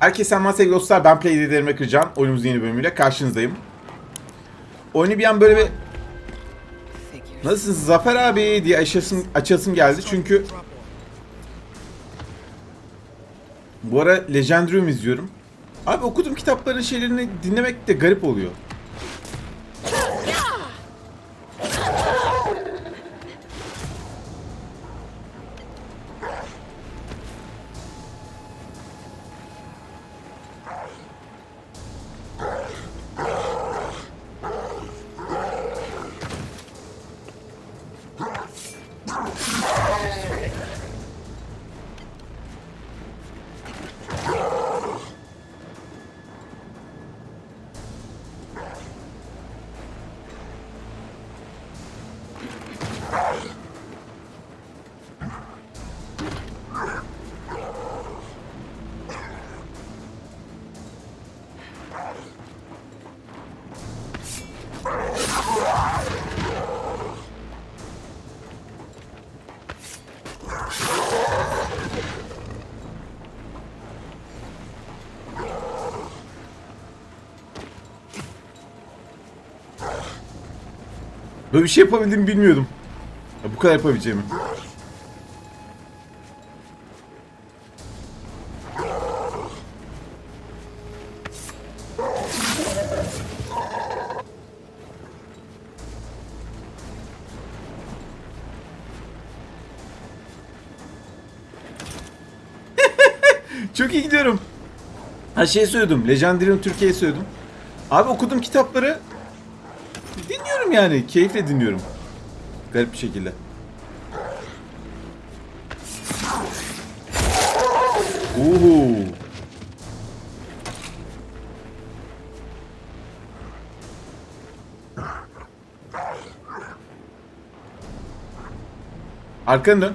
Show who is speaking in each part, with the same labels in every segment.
Speaker 1: Herkese selamlar sevgili dostlar. Ben Play Liderime Kırcan. Oyunumuzun yeni bölümüyle karşınızdayım. Oyunu bir an böyle bir Nasılsınız Zafer abi diye açasım, açasım geldi çünkü bu ara Legendarium izliyorum. Abi okudum kitapların şeylerini dinlemek de garip oluyor. Hey! Böyle bir şey yapabildiğimi bilmiyordum. Ya bu kadar yapabileceğimi. Çok iyi gidiyorum. Ha şey söyledim. Legendarium Türkiye'ye söyledim. Abi okudum kitapları. Dinliyorum yani. Keyifle dinliyorum. Garip bir şekilde. Uhu. Arkanı dön.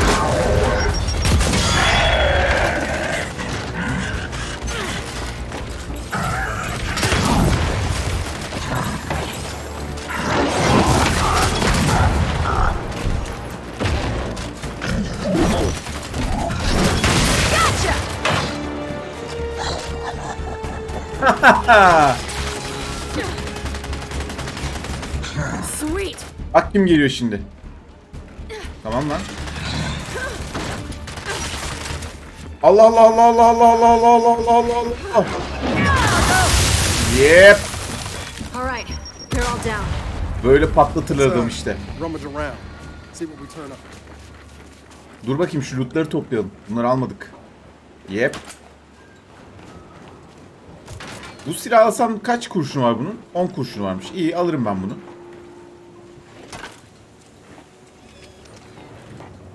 Speaker 1: Bak kim geliyor şimdi. Tamam lan. Allah Allah Allah Allah Allah Allah Allah Allah Allah Allah Allah. Yep.
Speaker 2: All right, they're all down.
Speaker 1: Böyle patlatırlar adam işte.
Speaker 3: Rummage around. See what we turn up.
Speaker 1: Dur bakayım şu lootları toplayalım. Bunları almadık. Yep. Bu silah alsam kaç kurşunu var bunun? 10 kurşunu varmış. İyi alırım ben bunu.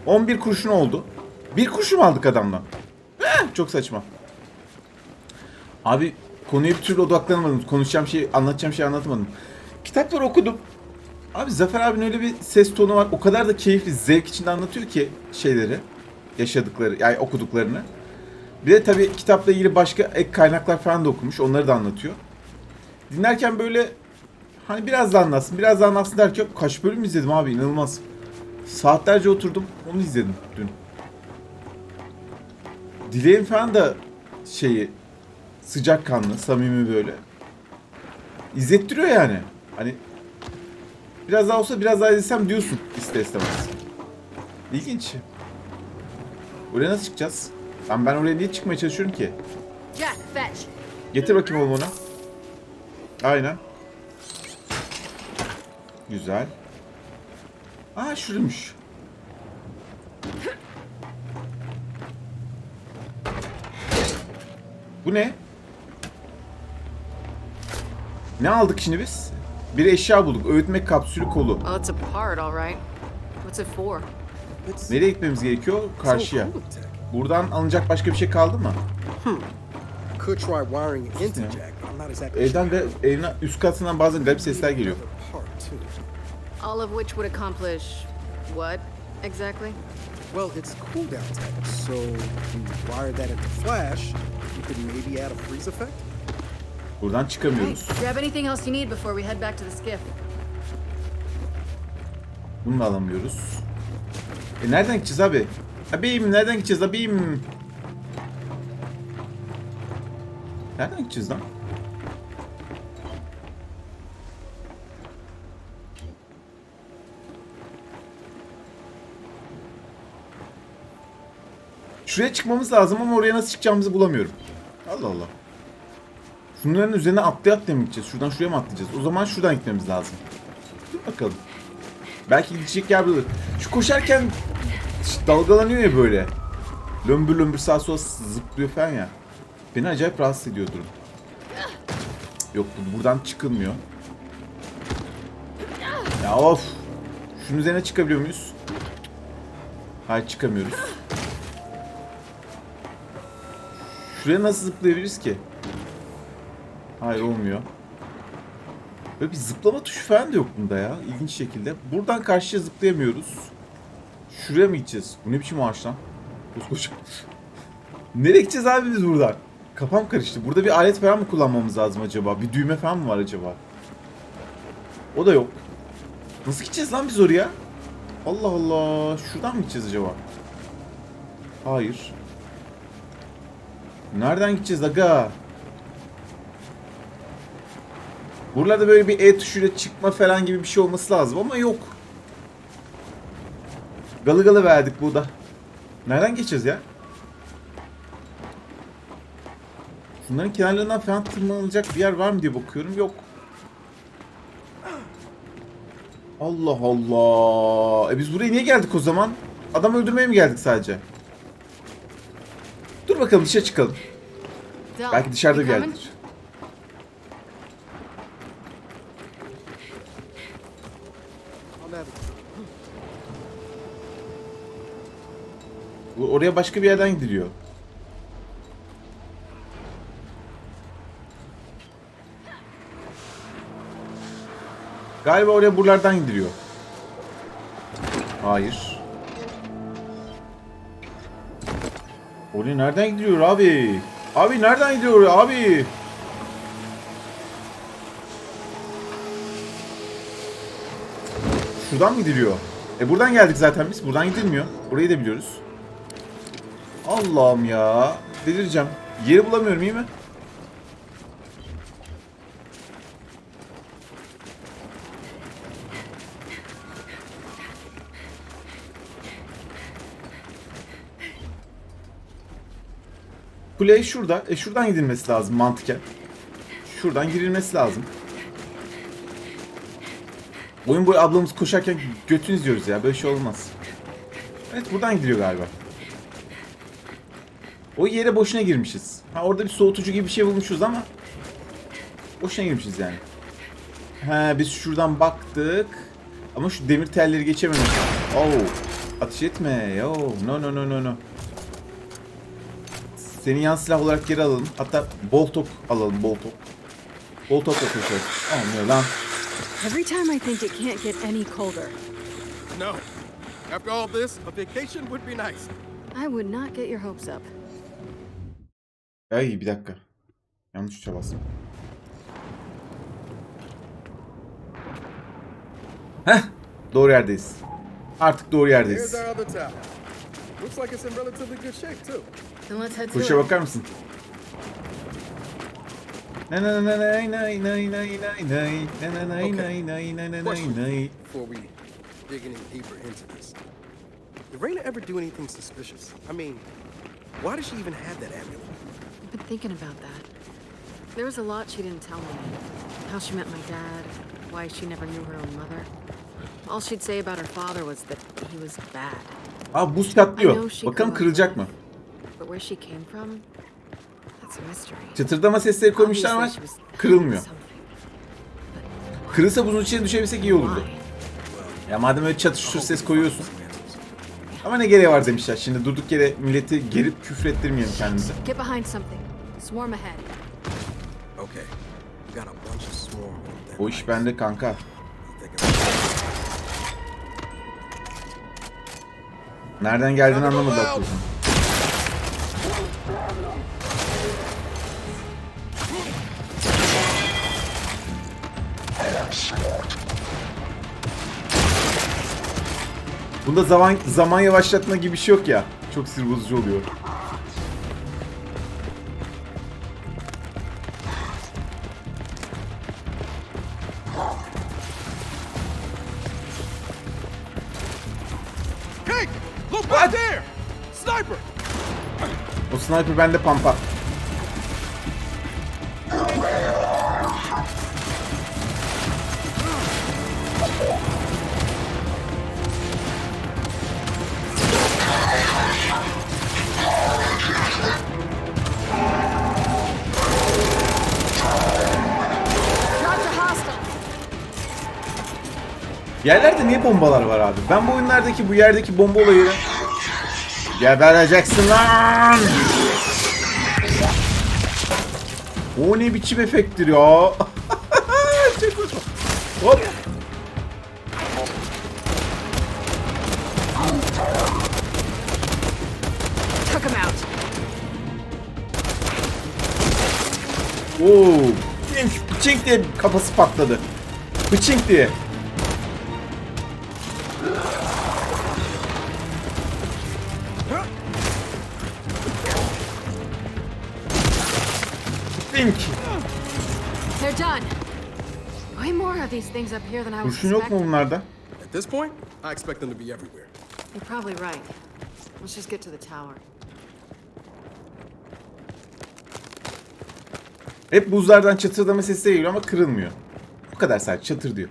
Speaker 1: 11 kurşun oldu. Bir kurşun aldık adamdan? Eh, çok saçma. Abi konuya bir türlü odaklanamadım. Konuşacağım şey, anlatacağım şey anlatamadım. Kitapları okudum. Abi Zafer abinin öyle bir ses tonu var. O kadar da keyifli, zevk içinde anlatıyor ki şeyleri. Yaşadıkları, yani okuduklarını. Bir de tabii kitapla ilgili başka ek kaynaklar falan da okumuş. Onları da anlatıyor. Dinlerken böyle hani biraz da anlatsın, biraz da anlatsın derken kaç bölüm izledim abi inanılmaz. Saatlerce oturdum, onu izledim dün. Dileğim falan da şeyi sıcakkanlı, samimi böyle. İzlettiriyor yani. Hani Biraz daha olsa biraz daha izlesem diyorsun ister istemez. İlginç. Oraya nasıl çıkacağız? Ben, ben oraya niye çıkmaya çalışıyorum ki?
Speaker 2: Jack, fetch.
Speaker 1: Getir bakayım oğlum onu. Aynen. Güzel. Aa şuraymış. Bu ne? Ne aldık şimdi biz? Bir eşya bulduk. Öğütme kapsülü kolu.
Speaker 2: Oh,
Speaker 1: Nereye gitmemiz gerekiyor? Karşıya. Buradan alınacak başka bir şey kaldı mı?
Speaker 3: could try wiring it into
Speaker 1: Yeah.
Speaker 3: Jack, but I'm not exactly
Speaker 1: Evden, ga- evin üst katından bazen garip sesler geliyor.
Speaker 3: Part.
Speaker 2: All of which would accomplish what exactly?
Speaker 3: Well, it's cooldown tech, so if you wire that into Flash, you could maybe add a freeze effect.
Speaker 1: Buradan çıkamıyoruz.
Speaker 2: Grab anything else you need before we head back to the skiff.
Speaker 1: Bunu da alamıyoruz. E nereden gideceğiz abi? Abim nereden gideceğiz abim? Nereden gideceğiz lan? Şuraya çıkmamız lazım ama oraya nasıl çıkacağımızı bulamıyorum. Allah Allah. Şunların üzerine atlaya atlaya mı gideceğiz? Şuradan şuraya mı atlayacağız? O zaman şuradan gitmemiz lazım. Dur bakalım. Belki gidecek yer bulur. Şu koşarken dalgalanıyor ya böyle. Lömbür lömbür sağa sola zıplıyor falan ya. Beni acayip rahatsız ediyor durum. Yok buradan çıkılmıyor. Ya of. Şunun üzerine çıkabiliyor muyuz? Hayır çıkamıyoruz. Şuraya nasıl zıplayabiliriz ki? Hayır olmuyor. Böyle bir zıplama tuşu falan da yok bunda ya. İlginç şekilde. Buradan karşıya zıplayamıyoruz. Şuraya mı gideceğiz? Bu ne biçim ağaç lan? Koskoca. Nereye gideceğiz abi biz buradan? Kafam karıştı. Burada bir alet falan mı kullanmamız lazım acaba? Bir düğme falan mı var acaba? O da yok. Nasıl gideceğiz lan biz oraya? Allah Allah. Şuradan mı gideceğiz acaba? Hayır. Nereden gideceğiz aga? Buralarda böyle bir E tuşuyla çıkma falan gibi bir şey olması lazım ama yok. Galı galı verdik burada. Nereden geçeceğiz ya? Bunların kenarlarından falan tırmanılacak bir yer var mı diye bakıyorum. Yok. Allah Allah. E biz buraya niye geldik o zaman? Adam öldürmeye mi geldik sadece? Dur bakalım dışarı çıkalım. Belki dışarıda bir yerdir. Oraya başka bir yerden gidiliyor. Galiba oraya buralardan gidiliyor. Hayır. Oraya nereden gidiyor abi? Abi nereden gidiyor abi? Şuradan mı gidiliyor? E buradan geldik zaten biz. Buradan gidilmiyor. Burayı da biliyoruz. Allah'ım ya. Delireceğim. Yeri bulamıyorum iyi mi? Kule şurada. E şuradan gidilmesi lazım mantıken. Şuradan girilmesi lazım. Oyun boyu ablamız koşarken götünü izliyoruz ya. Böyle şey olmaz. Evet buradan gidiyor galiba. O yere boşuna girmişiz. Ha orada bir soğutucu gibi bir şey bulmuşuz ama boşuna girmişiz yani. He biz şuradan baktık. Ama şu demir telleri geçememişiz. Oh. Ateş etme. Yo. No no no no no. Seni yan silah olarak geri alalım. Hatta boltok alalım boltok. Boltokla koşuyoruz. Olmuyor lan.
Speaker 2: Every time I think it can't get any colder,
Speaker 3: No. After all this, a vacation would be nice.
Speaker 2: I would not get your hopes up.
Speaker 1: Ay bir dakika. Yanlış tuşa bastım. Heh. Doğru yerdeyiz. Artık doğru yerdeyiz.
Speaker 3: in
Speaker 1: Koşa bakar mısın? Na na na nay nay nay nay nay nay na na nay nay nay nay nay nay
Speaker 3: Question
Speaker 1: nay.
Speaker 3: before we dig any deeper into this. Did Raina ever do anything suspicious? I mean, why does she even have that amulet?
Speaker 2: I've been thinking about that. There was a lot she didn't tell me. How she met my dad, why she never knew her own mother. All she'd say about her father was that he was bad.
Speaker 1: Aa buz
Speaker 2: she
Speaker 1: Bakalım kırılacak mı?
Speaker 2: But where she came from, that's a mystery.
Speaker 1: Çıtırdama sesleri koymuşlar ama kırılmıyor. Kırılsa buzun içine düşebilsek iyi olurdu. Ya madem öyle çatışır ses koyuyorsun. Ama ne gereği var demişler. Şimdi durduk yere milleti gerip küfür ettirmeyelim kendimize.
Speaker 2: Get behind something. Swarm ahead.
Speaker 3: Okay. We got a bunch of swarm on that
Speaker 1: O iş bende kanka. Nereden geldiğini anlamadı aklım. Bunda zaman zaman yavaşlatma gibi bir şey yok ya. Çok sinir bozucu oluyor.
Speaker 3: Hey! Look back there! Sniper!
Speaker 1: O sniper bende pampa. Yerlerde niye bombalar var abi? Ben bu oyunlardaki bu yerdeki bomba olayını gebereceksin lan. O ne biçim efekttir ya? Hop. Bçink diye kafası patladı. Bçink diye. Bçink.
Speaker 2: They're done. Way more of these things up here than I was
Speaker 1: Kurşun yok mu
Speaker 2: expecting.
Speaker 1: bunlarda?
Speaker 3: At this point, I expect them to be everywhere.
Speaker 2: You're probably right. Let's just get to the tower.
Speaker 1: Hep buzlardan çatırdama sesleri geliyor ama kırılmıyor. Bu kadar sadece çatır diyor.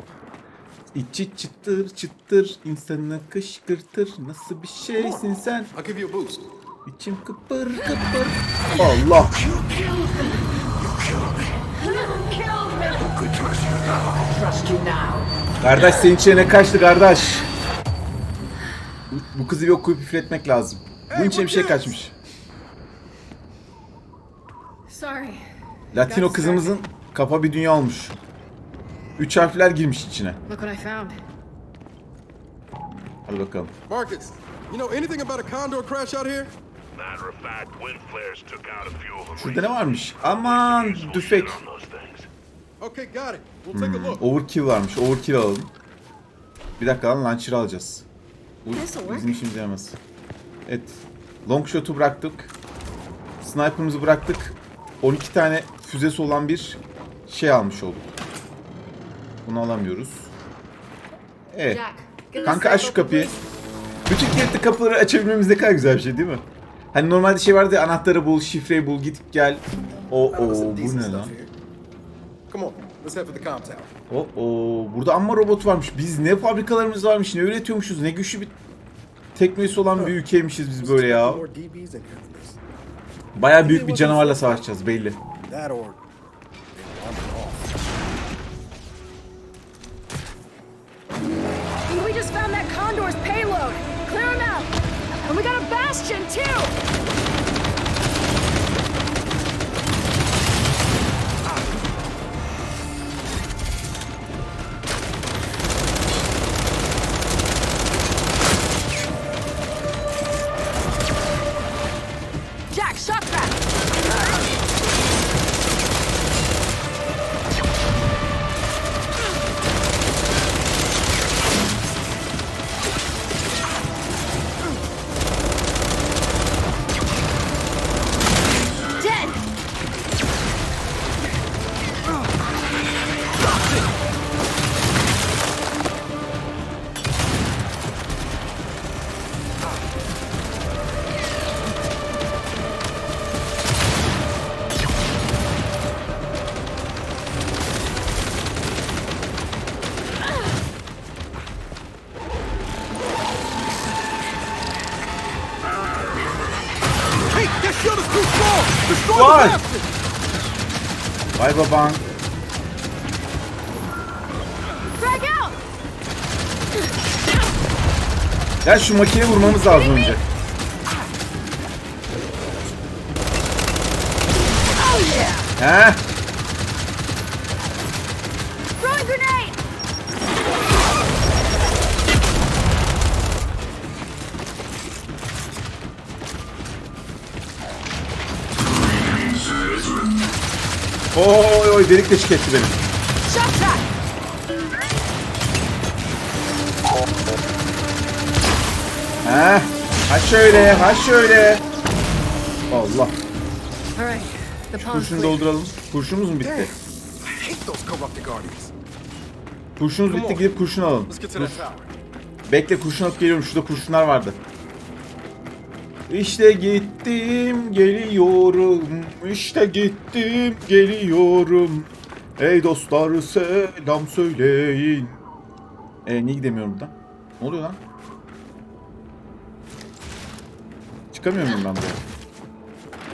Speaker 1: İçi çıtır çıtır insanı kışkırtır nasıl bir şeysin sen
Speaker 3: I'll give you a boost.
Speaker 1: İçim kıpır kıpır Allah. Kardeş senin içine kaçtı kardeş bu, bu kızı bir okuyup üfletmek lazım Bunun içine bir şey kaçmış
Speaker 2: Sorry.
Speaker 1: Latino kızımızın kafa bir dünya olmuş Üç harfler girmiş içine
Speaker 2: Look what I found.
Speaker 1: Hadi bakalım
Speaker 3: Marcus, you know anything about a condor crash out here?
Speaker 4: Matter of fact, wind flares took out a few of them.
Speaker 1: Şurada ne varmış? Aman
Speaker 4: things.
Speaker 3: Okay, got it. We'll take a look.
Speaker 1: Overkill varmış. Overkill alalım. Bir dakika lan launcher alacağız. Bu bizim işimize yaramaz. Evet. Long shot'u bıraktık. Sniper'ımızı bıraktık. 12 tane füzesi olan bir şey almış olduk. Bunu alamıyoruz. Evet. Kanka aç şu kapıyı. Bütün kilitli kapıları açabilmemiz ne kadar güzel bir şey değil mi? Hani normalde şey vardı ya anahtarı bul, şifreyi bul, git gel. O o bu ne lan? O o burada amma robot varmış. Biz ne fabrikalarımız varmış, ne üretiyormuşuz, ne güçlü bir teknolojisi olan bir ülkeymişiz biz böyle ya. Baya büyük bir canavarla savaşacağız belli.
Speaker 3: That or they wandered off.
Speaker 2: And we just found that Condor's payload. Clear him out. And we got a Bastion, too.
Speaker 3: Destroy
Speaker 1: Why?
Speaker 3: the!
Speaker 1: Vay baban.
Speaker 2: Frag out.
Speaker 1: Ya şu makine vurmamız lazım önce. Heh. Oy oy delik deşik etti beni. Heh. Ha şöyle, ha şöyle. Allah.
Speaker 2: Pond's
Speaker 1: Kurşunu dolduralım. Kurşunumuz mu bitti? Kurşunumuz bitti gidip kurşun alalım. Dur. Bekle kurşun alıp geliyorum. Şurada kurşunlar vardı. İşte gittim geliyorum. İşte gittim geliyorum. Ey dostlar selam söyleyin. E niye gidemiyorum buradan? Ne oluyor lan? Çıkamıyor muyum ben buraya?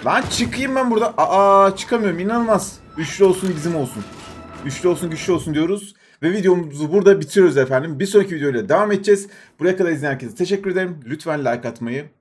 Speaker 1: Lan çıkayım ben burada. Aa çıkamıyorum inanılmaz. Üçlü olsun bizim olsun. Üçlü olsun güçlü olsun diyoruz. Ve videomuzu burada bitiriyoruz efendim. Bir sonraki videoyla devam edeceğiz. Buraya kadar izleyen herkese teşekkür ederim. Lütfen like atmayı,